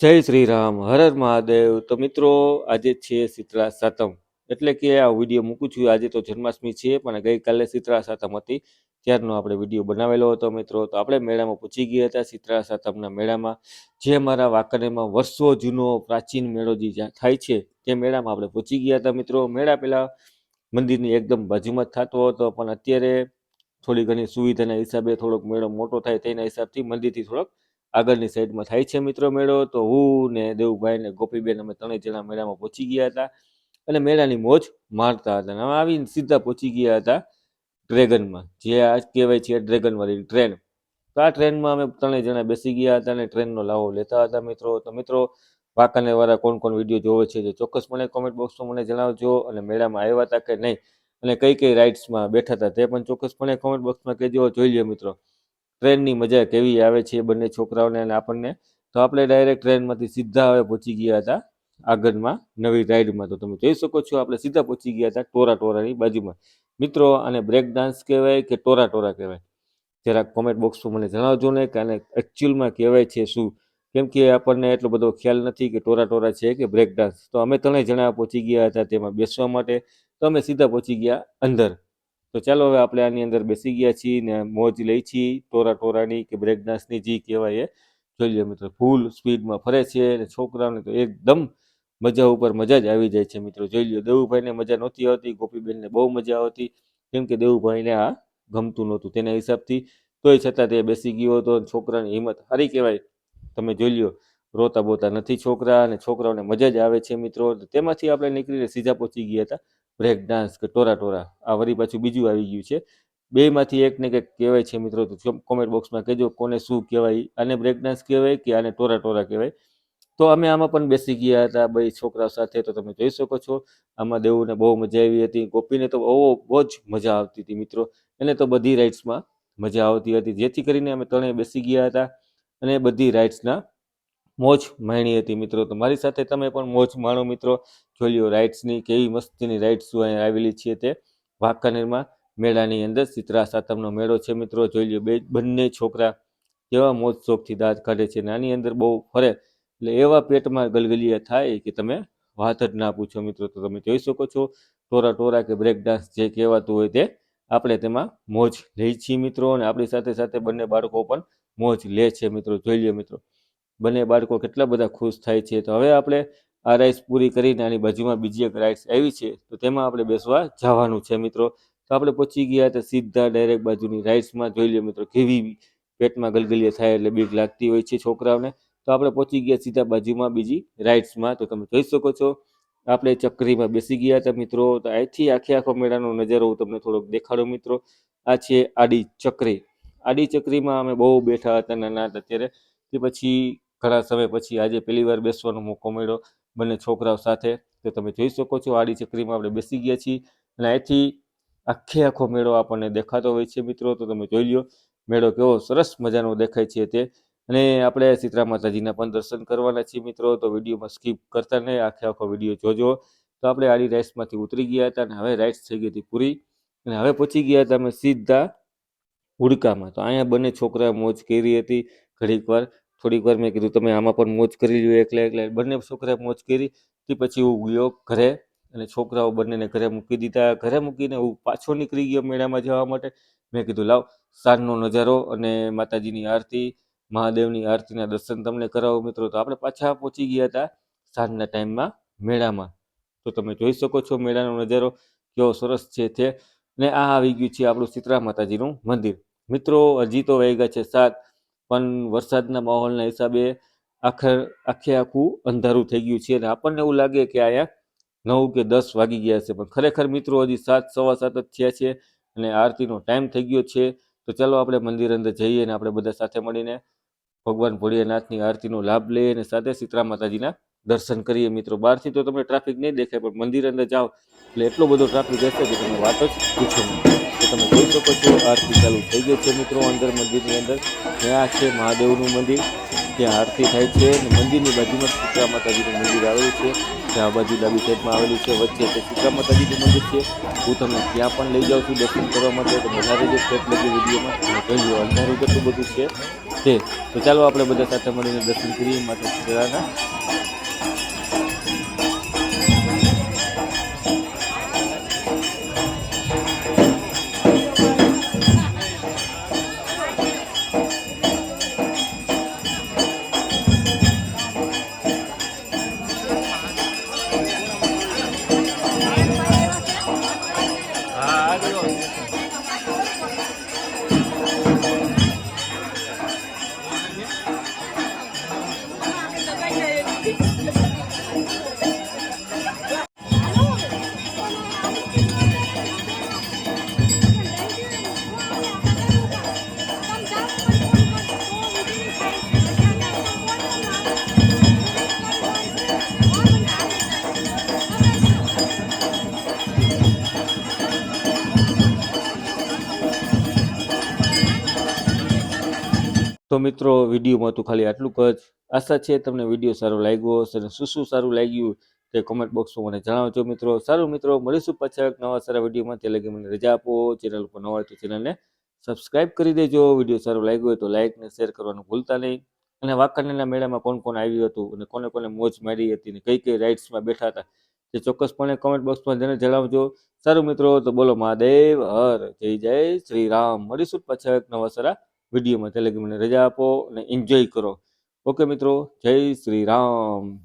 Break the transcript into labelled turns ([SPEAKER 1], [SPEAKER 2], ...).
[SPEAKER 1] જય શ્રી રામ હર હર મહાદેવ. તો મિત્રો, આજે છે શીતળા સાતમ. એટલે કે આ વીડિયો મૂકું છું. આજે તો જન્માષ્ટમી છે, પણ ગઈકાલે શીતળા સાતમ હતી. ત્યારનો આપણે વીડિયો બનાવેલો હતો, મિત્રો. તો આપણે મેળામાં પૂછી ગયા હતા શીતળા સાતમના મેળામાં. જે અમારા વાંકાનેરમાં વર્ષો જૂનો પ્રાચીન મેળો જે થાય છે, તે મેળામાં આપણે પૂછી ગયા હતા, મિત્રો. મેળા પેલા મંદિરની એકદમ બાજુમાં જ થતો હતો, પણ અત્યારે થોડી ઘણી સુવિધાના હિસાબે થોડોક મેળો મોટો થાય તેના હિસાબથી મંદિરથી થોડોક આગળની સાઈડમાં થાય છે મિત્રો મેળો, તો હું ને દેવુભાઈ ને ગોપીબેન અમે ત્રણેય જણા મેળામાં પહોંચી ગયા હતા. અને મેળાની મોજ મારતા હતા. અને આવીને સીધા પહોંચી ગયા હતા ડ્રેગનમાં. જે આ કહેવાય છે ડ્રેગનવાળી ટ્રેન. તો આ ટ્રેનમાં અમે ત્રણેય જણા બેસી ગયા હતા અને ટ્રેનનો લાવો લેતા હતા મિત્રો. તો મિત્રો વાંકાને વાળા કોણ કોણ વીડિયો જોવે છે જે ચોક્કસપણે કોમેન્ટ બોક્સમાં મને જણાવજો અને મેળામાં આવ્યા હતા કે નહીં. અને કઈ કઈ રાઇડ્સમાં બેઠા હતા તે પણ ચોક્કસપણે કોમેન્ટ બોક્સમાં કહેજો. જોઈ લ્યો મિત્રો. ટ્રેનની મજા કેવી આવે છે બંને છોકરાઓને અને આપણને? તો આપણે ડાયરેક્ટ ટ્રેનમાંથી સીધા હવે પહોંચી ગયા હતા આગળમાં નવી રાઈડમાં તો તમે જોઈ શકો છો આપણે સીધા પહોંચી ગયા હતા ટોરા ટોરાની બાજુમાં. મિત્રો, આને બ્રેક ડાન્સ કહેવાય કે ટોરા ટોરા કહેવાય? જરાક કોમેન્ટ બોક્સમાં મને જણાવજો ને કે આને એકચ્યુઅલમાં કહેવાય છે શું? કેમ કે આપણને એટલો બધો ખ્યાલ નથી કે ટોરા ટોરા છે કે બ્રેક ડાન્સ તો અમે ત્રણેય જણા પહોંચી ગયા હતા તેમાં બેસવા માટે. તો અમે સીધા પહોંચી ગયા અંદર. તો ચાલો હવે આપણે આની અંદર બેસી ગયા છીએ ને મોજ લઈ છીએ. ટોરા ટોરાની કે બ્રેક ડાન્સની જે કહેવાય એ. જોઈ લો મિત્રો, ફૂલ સ્પીડમાં ફરે છે અને છોકરાઓને તો એકદમ મજા ઉપર મજા જ આવી જાય છે મિત્રો. જોઈ લો દેવુભાઈને મજા નહોતી આવતી, ગોપીબેનને બહુ મજા આવતી. કેમ કે દેવુભાઈને આ ગમતું નહોતું તેના હિસાબથી. તોય છતાં તે બેસી ગયો હતો છોકરાની હિંમત સારી કહેવાય. તમે જોઈ લ્યો, રોતા બોતા નથી છોકરા અને છોકરાઓને મજા જ આવે છે મિત્રો. તેમાંથી આપણે નીકળીને સીધા પહોંચી ગયા હતા. બ્રેક ડાન્સ કે ટોરા ટોરા. આ વળી પાછું બીજું આવી ગયું છે. બેમાંથી એક ને કંઈક કહેવાય છે મિત્રો, તો કોમેન્ટ બોક્સમાં કહેજો કોને શું કહેવાય, આને બ્રેક ડાન્સ કહેવાય કે આને ટોરા ટોરા કહેવાય. તો અમે આમાં પણ બેસી ગયા હતા બે છોકરાઓ સાથે, તો તમે જોઈ શકો છો. આમાં દેવુને બહુ મજા આવી હતી. ગોપીને તો બહુ બહુ જ મજા આવતી હતી મિત્રો. એને તો બધી રાઇડ્સમાં મજા આવતી હતી. જેથી કરીને અમે ત્રણેય બેસી ગયા હતા અને બધી રાઇડ્સના મોજ માણી હતી મિત્રો. તો મારી સાથે તમે પણ મોજ માણો મિત્રો. જોઈ લ્યો રાઇડ્સની કેવી મસ્તીની રાઇડ્સો અહીં આવેલી છે તે. વાંકાનેરમાં મેળાની અંદર ચિત્રા સાતમનો મેળો છે મિત્રો. જોઈ લ્યો બે બંને છોકરા કેવા મોજ શોખથી દાંત કાઢે છે. નાની અંદર બહુ ફરે. એટલે એવા પેટમાં ગલગલિયા થાય કે તમે વાત જ ના પૂછો મિત્રો. તો તમે જોઈ શકો છો ટોરા ટોરા કે બ્રેક ડાન્સ જે કહેવાતું હોય તે આપણે તેમાં મોજ લઈ છીએ મિત્રો. અને આપણી સાથે સાથે બંને બાળકો પણ મોજ લે છે મિત્રો. જોઈ લ્યો મિત્રો. બંને બાળકો કેટલા બધા ખુશ થાય છે. તો હવે આપણે આ રાઈડ્સ પૂરી કરીને આની બાજુમાં બીજી એક રાઈડ્સ આવી છે. તો તેમાં આપણે બેસવા જવાનું છે મિત્રો. તો આપણે પહોંચી ગયા તો સીધા ડાયરેક્ટ બાજુની રાઈડ્સમાં જોઈ લઈએ મિત્રો, કેવી પેટમાં ગલગલિયા થાય એટલે બીક લાગતી હોય છે છોકરાઓને. તો આપણે પહોંચી ગયા સીધા બાજુમાં બીજી રાઈડ્સમાં તો તમે જોઈ શકો છો, આપણે ચક્રીમાં બેસી ગયા હતા મિત્રો. તો અહીંથી આખે આખો મેળાનો નજારો હું તમને થોડોક દેખાડો મિત્રો. આ છે આડી ચક્રી. આડી ચક્રીમાં અમે બહુ બેઠા હતા નાના હતા ત્યારે. તે પછી ઘણા સમય પછી આજે પહેલી વાર બેસવાનો મોકો મળ્યો બંને છોકરાઓ સાથે. તો તમે જોઈ શકો છો, આડી ચક્રીમાં આપણે બેસી ગયા છીએ અને અહીંથી આખે આખો મેળો આપણને દેખાતો હોય છે મિત્રો. તો તમે જોઈ લ્યો, મેળો કેવો સરસ મજાનો દેખાય છે તે. અને આપણે સીતરા માતાજીના પણ દર્શન કરવાના છીએ મિત્રો. તો વિડીયોમાં સ્કીપ કરતા નહીં, આખે આખો વીડિયો જોજો. તો આપણે આડી રાઇડ્સમાંથી ઉતરી ગયા હતા અને હવે રાઇડ્સ થઈ ગઈ હતી પૂરી. અને હવે પહોંચી ગયા હતા અમે સીધા હુડકામાં તો અહીંયા બંને છોકરા મોજ કરી હતી ઘડીક વાર થોડીક વાર મેં કીધું, તમે આમાં પણ મોજ કરી લ્યો, એકલા એકલા. બંને છોકરાએ મોજ કરી, તે પછી હું ગયો ઘરે અને છોકરાઓ બંનેને ઘરે મૂકી દીધા. ઘરે મૂકીને હું પાછો નીકળી ગયો મેળામાં જવા માટે. મેં કીધું, લાવ, સાંજનો નજારો અને માતાજીની આરતી, મહાદેવની આરતીના દર્શન તમને કરાવો મિત્રો. તો આપણે પાછા પહોંચી ગયા હતા સાંજના ટાઈમમાં મેળામાં. તો તમે જોઈ શકો છો મેળાનો નજારો, કેવો સરસ છે તે. ને આ આવી ગયું છે આપણું શીતળા માતાજીનું મંદિર. મિત્રો હજી તો ગયા છે સાત. પણ વરસાદના માહોલના હિસાબે આખર આખે આખું અંધારું થઈ ગયું છે અને આપણને એવું લાગે કે અહીંયા નવ કે દસ વાગી ગયા છે. પણ ખરેખર મિત્રો હજી સાત, સવા સાત જ થયા છે અને આરતીનો ટાઈમ થઈ ગયો છે. તો ચાલો આપણે મંદિર અંદર જઈએ અને આપણે બધા સાથે મળીને ભગવાન ભોળિયાનાથની આરતીનો લાભ લઈએ અને સાથે સીતરા માતાજીના દર્શન કરીએ. મિત્રો, બહારથી તો તમને ટ્રાફિક નહીં દેખાય, પણ મંદિર અંદર જાઓ એટલે એટલો બધો ટ્રાફિક હશે કે તમે વાત જ પૂછો નહીં. તો તમે જોઈ શકો છો, આરતી ચાલુ થઈ ગઈ છે મિત્રો અંદર, મંદિરની અંદર. ત્યાં છે મહાદેવનું મંદિર. ત્યાં આરતી થાય છે અને મંદિરની બાજુમાં સીતા માતાજીનું મંદિર આવેલું છે. ત્યાં બાજુ ડાબી સાઈડમાં આવેલું છે, વચ્ચે તે સીતા માતાજીનું મંદિર છે. હું તમને ત્યાં પણ લઈ જાઉં છું દર્શન કરવા માટે. તો વધારે જે સ્ટેપ લગી વિડીયોમાં અને કહ્યું અંધારું કેટલું બધું છે. છે તો ચાલો આપણે બધા સાથે મળીને દર્શન કરીએ માતા 내가 언제 તો મિત્રો વિડીયોમાં તો ખાલી આટલું જ. આશા છે તમને વીડિયો સારો લાગ્યો હશે અને શું શું સારું લાગ્યું તે કોમેન્ટ બોક્સમાં મને જણાવજો મિત્રો. સારું મિત્રો, મળીશું પાછા એક નવા સારા વિડીયોમાં તે લગી મને રજા આપો. ચેનલ ઉપર નવા તો ચેનલને સબસ્ક્રાઇબ કરી દેજો. વીડિયો સારો લાગ્યો હોય તો લાઇક ને શેર કરવાનું ભૂલતા નહીં. અને વાંકાનેરના મેળામાં કોણ કોણ આવ્યું હતું અને કોને કોને મોજ મારી હતી ને કઈ કઈ રાઇડ્સમાં બેઠા હતા તે ચોક્કસપણે કોમેન્ટ બોક્સમાં જઈને જણાવજો. સારું મિત્રો, તો બોલો મહાદેવ. હર જય જય શ્રી રામ. મળીશું પાછા એક નવા સારા વિડીયોમાં તે લગી મને રજા આપો અને એન્જોય કરો. ઓકે મિત્રો જય શ્રી રામ.